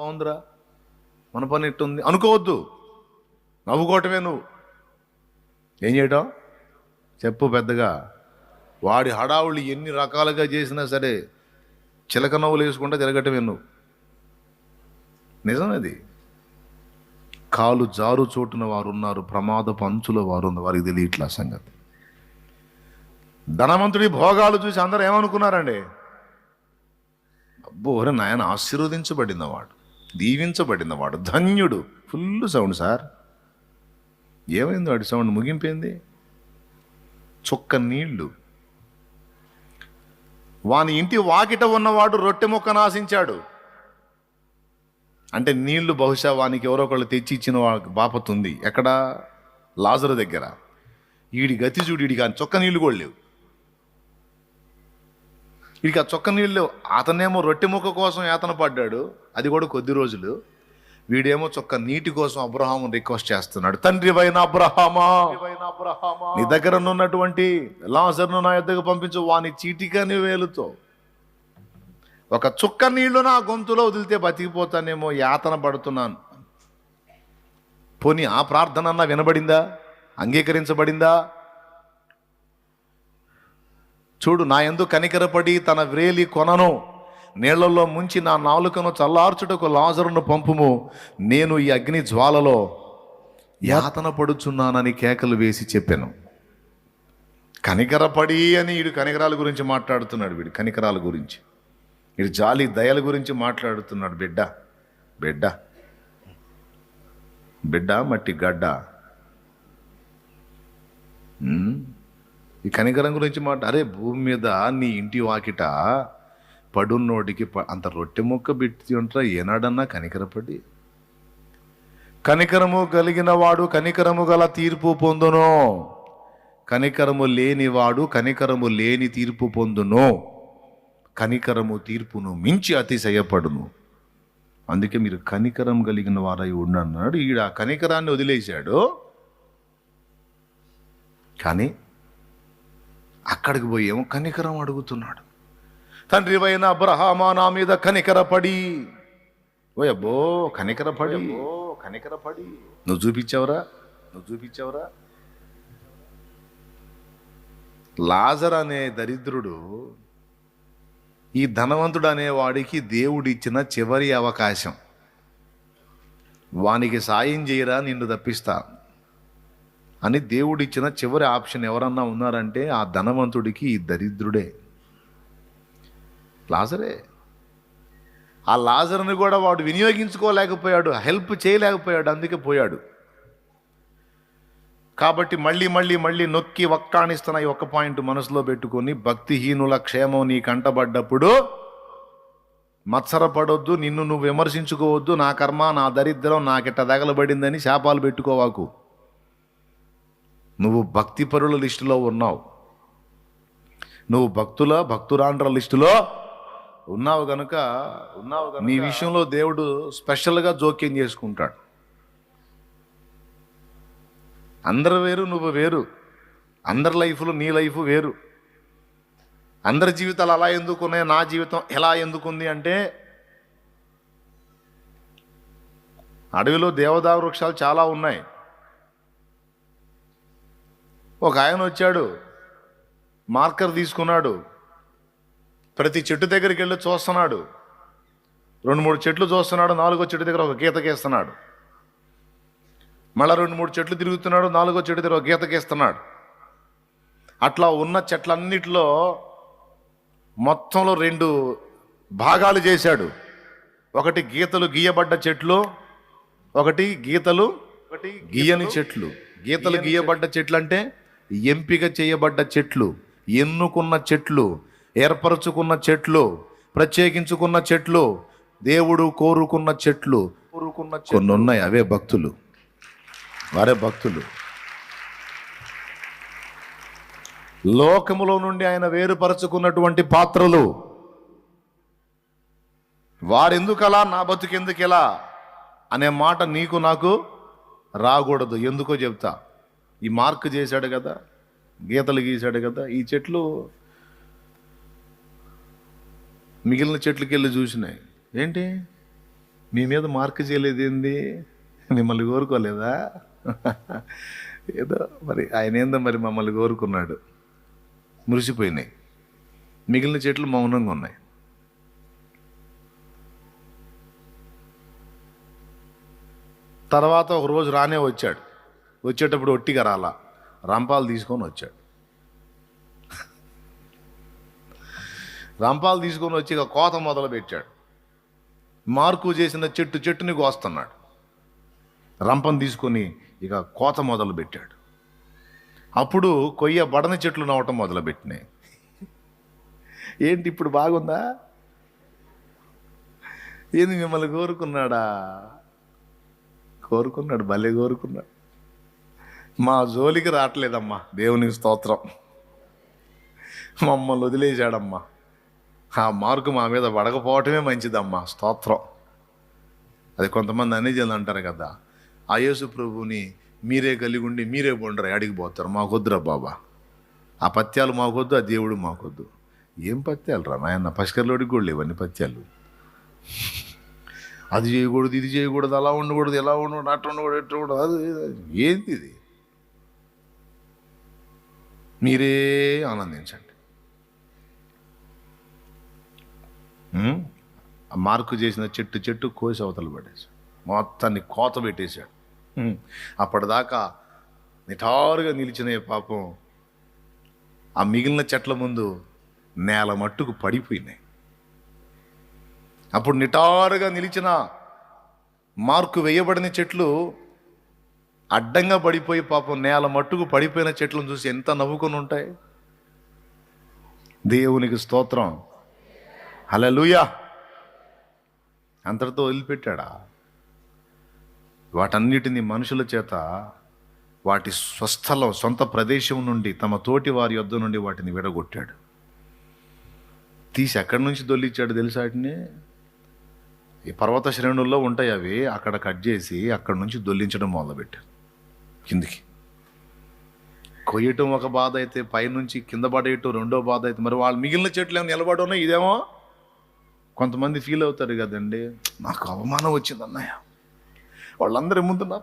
బాగుందిరా. మన పని ఎట్టుంది అనుకోవద్దు. నవ్వుకోవటమే నువ్వు. ఏం చేయటం? చెప్పు పెద్దగా. వాడి హడావుళ్ళు ఎన్ని రకాలుగా చేసినా సరే చిలక నవ్వులు వేసుకుంటా తిరగటమే నువ్వు. నిజం అది. కాలు జారు చోటున వారు ఉన్నారు ప్రమాదపు అంచులో వారు ఉన్నారు వారికి తెలియట్లా సంగతి. ధనవంతుడి భోగాలు చూసి అందరూ ఏమనుకున్నారండి? అబ్బో నాయన ఆశీర్వదించబడినవాడు దీవించబడినవాడు ధన్యుడు. Full sound sir. ఏమైంది వాడి సౌండ్ ముగింపేంది? చుక్క నీళ్ళు. వాని ఇంటి వాకిట ఉన్నవాడు రొట్టె మొక్క నాశించాడు. అంటే నీళ్ళు బహుశా వానికి ఎవరో ఒకళ్ళు తెచ్చి ఇచ్చిన వాళ్ళకి బాపతుంది. ఎక్కడ? లాజరు దగ్గర. ఈడి గతి చూడు ఈడికి చొక్క నీళ్ళు కూడా లేవు. వీడికి ఆ చొక్క నీళ్ళు అతనేమో రొట్టె ముక్క కోసం యాతన పడ్డాడు. అది కూడా కొద్ది రోజులు. వీడేమో చొక్క నీటి కోసం అబ్రహాము రిక్వెస్ట్ చేస్తున్నాడు. తండ్రి వైన అబ్రహామా నీ దగ్గర ఉన్నటువంటి లాసర్ను నా యొద్దకు పంపించు వాని చీటికని వేలుతో. ఒక చుక్క నీళ్ళు నా గొంతులో వదిలితే బతికిపోతానేమో యాతన పడుతున్నాను. పోనీ ఆ ప్రార్థన అన్నా వినబడిందా? అంగీకరించబడిందా? చూడు నా ఎందు కనికరపడి తన వ్రేలి కొనను. నీళ్ళలో ముంచి నా నాలుకను చల్లార్చుటకు లాజరును పంపుము. నేను ఈ అగ్ని జ్వాలలో యాతన పడుచున్నానని కేకలు వేసి చెప్పాను. కనికరపడి అని వీడు కనికరాల గురించి మాట్లాడుతున్నాడు వీడు కనికరాల గురించి. వీడు జాలి దయల గురించి మాట్లాడుతున్నాడు బిడ్డ బిడ్డ బిడ్డ మట్టి గడ్డ. ఈ కనికరం గురించి మాట అరే భూమి మీద నీ ఇంటి వాకిట పడున్నోటికి ప- అంత రొట్టె ముక్క పెట్టి ఉంటారా? ఏనాడన్నా కనికరపడి? కనికరము కలిగిన వాడు కనికరము గల తీర్పు పొందును. కనికరము లేనివాడు కనికరము లేని తీర్పు పొందును. కనికరము తీర్పును మించి అతిశయపడును. అందుకే మీరు కనికరం కలిగిన వారై ఉండన్నాడు ఈడ కనికరాన్ని వదిలేశాడు. కానీ అక్కడికి పోయి ఏమో కనికరం అడుగుతున్నాడు. తండ్రి అయిన అబ్రహామా నా మీద కనికరపడి ఓ అబ్బో కనికరపడి. కనికరపడి. నువ్వు చూపించావురా నువ్వు చూపించావురా. లాజర్ అనే దరిద్రుడు ఈ ధనవంతుడు అనేవాడికి దేవుడిచ్చిన చివరి అవకాశం. వానికి సాయం చేయరా నిన్ను తప్పిస్తా. అని దేవుడిచ్చిన చివరి ఆప్షన్ ఎవరన్నా ఉన్నారంటే ఆ ధనవంతుడికి ఈ దరిద్రుడే. లాజరే. ఆ లాజర్ని కూడా వాడు వినియోగించుకోలేకపోయాడు హెల్ప్ చేయలేకపోయాడు అందుకే పోయాడు. కాబట్టి మళ్ళీ మళ్ళీ మళ్ళీ నొక్కి వక్కాణిస్తున్న ఈ ఒక్క పాయింట్ మనసులో పెట్టుకొని భక్తిహీనుల క్షేమం నీ కంటబడ్డప్పుడు మత్సరపడొద్దు నిన్ను నువ్వు విమర్శించుకోవద్దు నా కర్మ నా దరిద్రం నాకిట్ట తగలబడిందని శాపాలు పెట్టుకోవాకు. నువ్వు భక్తి పరుల లిస్టులో ఉన్నావు. నువ్వు భక్తుల భక్తురాండ్ర లిస్టులో ఉన్నావు గనుక ఉన్నావు నీ విషయంలో దేవుడు స్పెషల్గా జోక్యం చేసుకుంటాడు. అందరు వేరు నువ్వు వేరు. అందరి లైఫ్లో నీ లైఫ్ వేరు. అందరి జీవితాలు అలా ఎందుకు ఉన్నాయి? నా జీవితం ఎలా ఎందుకుంది అంటే అడవిలో దేవదారు వృక్షాలు చాలా ఉన్నాయి. ఒక ఆయన వచ్చాడు మార్కర్ తీసుకున్నాడు ప్రతి చెట్టు దగ్గరికి వెళ్ళి చూస్తున్నాడు రెండు మూడు చెట్లు చూస్తున్నాడు నాలుగో చెట్టు దగ్గర ఒక గీత గీస్తున్నాడు. మళ్ళా రెండు మూడు చెట్లు తిరుగుతున్నాడు నాలుగో చెట్టు దగ్గర ఒక గీత గీస్తున్నాడు. అట్లా ఉన్న చెట్లన్నిటిలో మొత్తంలో రెండు భాగాలు చేశాడు. ఒకటి గీతలు గీయబడ్డ చెట్లు ఒకటి గీతలు ఒకటి గీయని చెట్లు. గీతలు గీయబడ్డ చెట్లు అంటే ఎంపిక చేయబడ్డ చెట్లు ఎన్నుకున్న చెట్లు ఏర్పరచుకున్న చెట్లు ప్రత్యేకించుకున్న చెట్లు దేవుడు కోరుకున్న చెట్లు కోరుకున్న కొన్ని ఉన్నాయి అవే భక్తులు. వారే భక్తులు. లోకములో నుండి ఆయన వేరుపరచుకున్నటువంటి పాత్రలు. వారెందుకలా నా బతుకెందుకెలా అనే మాట నీకు నాకు రాకూడదు. ఎందుకో చెప్తా. ఈ మార్క్ చేశాడు కదా గీతలు గీశాడు కదా ఈ చెట్లు మిగిలిన చెట్లకి వెళ్ళి చూసినాయి. ఏంటి? మీ మీద మార్క్ చేయలేదు ఏంది? మిమ్మల్ని కోరుకోలేదా? ఏదో మరి ఆయన ఏందో మరి మమ్మల్ని కోరుకున్నాడు. మురిసిపోయినాయి. మిగిలిన చెట్లు మౌనంగా ఉన్నాయి. తర్వాత ఒకరోజు రానే వచ్చాడు. వచ్చేటప్పుడు ఒట్టిగా రాలా. రంపాలు తీసుకొని వచ్చాడు. రంపాలు తీసుకొని వచ్చి ఇక కోత మొదలు పెట్టాడు మార్కు చేసిన చెట్టు చెట్టుని కోస్తున్నాడు. రంపం తీసుకొని ఇక కోత మొదలు పెట్టాడు అప్పుడు కొయ్య బడని చెట్లు నవ్వటం మొదలు పెట్టినాయి ఏంటి ఇప్పుడు బాగుందా? ఏంది మిమ్మల్ని కోరుకున్నాడా? కోరుకున్నాడు భలే కోరుకున్నాడు. మా జోలికి రావట్లేదమ్మా. దేవునికి స్తోత్రం. మమ్మల్ని వదిలేశాడమ్మా. ఆ మార్కు మా మీద పడకపోవటమే మంచిదమ్మా. స్తోత్రం. అది కొంతమంది అనేజలు అంటారు కదా ఆ యేసు ప్రభుని మీరే కలిగి ఉండి మీరే బొండరా అడిగి పోతారు. మాకొద్దురా బాబా. ఆ పత్యాలు మాకొద్దు ఆ దేవుడు మాకొద్దు. ఏం పత్యాలు రా నాయన పసికర్లోడికి కూడా లేవన్నీ పత్యాలు. అది చేయకూడదు ఇది చేయకూడదు అలా ఉండకూడదు ఎలా ఉండకూడదు అట్లా ఉండకూడదు ఎట్లా ఉండకూడదు అది. ఏంది ఇది? మీరే ఆనందించండి. ఆ మార్కు చేసిన చెట్టు చెట్టు కోసి అవతలు పడేశాడు. మొత్తాన్ని కోత పెట్టేశాడు. అప్పటిదాకా నిటారుగా నిలిచిన పాపం ఆ మిగిలిన చెట్ల ముందు నేల మట్టుకు పడిపోయినాయి. అప్పుడు నిటారుగా నిలిచిన మార్కు వేయబడిన చెట్లు అడ్డంగా పడిపోయి పాపం నేల మట్టుకు పడిపోయిన చెట్లను చూసి ఎంత నవ్వుకొని ఉంటాయి. దేవునికి స్తోత్రం. హలలుయా అంతటితో వదిలిపెట్టాడా? వాటన్నిటిని మనుషుల చేత వాటి స్వస్థలం సొంత ప్రదేశం నుండి తమ తోటి వారి యొద్ద నుండి వాటిని విడగొట్టాడు. తీసి ఎక్కడి నుంచి దొల్లిచ్చాడు తెలుసా వాటిని? ఈ పర్వత శ్రేణుల్లో ఉంటాయి అవి. అక్కడ కట్ చేసి అక్కడ నుంచి దొల్లించడం మొదలుపెట్టారు. కిందికి. కొయ్యటం ఒక బాధ అయితే పైనుంచి కింద పడేయటం రెండో బాధ అయితే. మరి వాళ్ళు మిగిలిన చెట్లు ఏమో నిలబడి ఉన్నాయి ఇదేమో? కొంతమంది ఫీల్ అవుతారు కదండి. నాకు అవమానం వచ్చింది అన్నయ్య. వాళ్ళందరి ముందు నా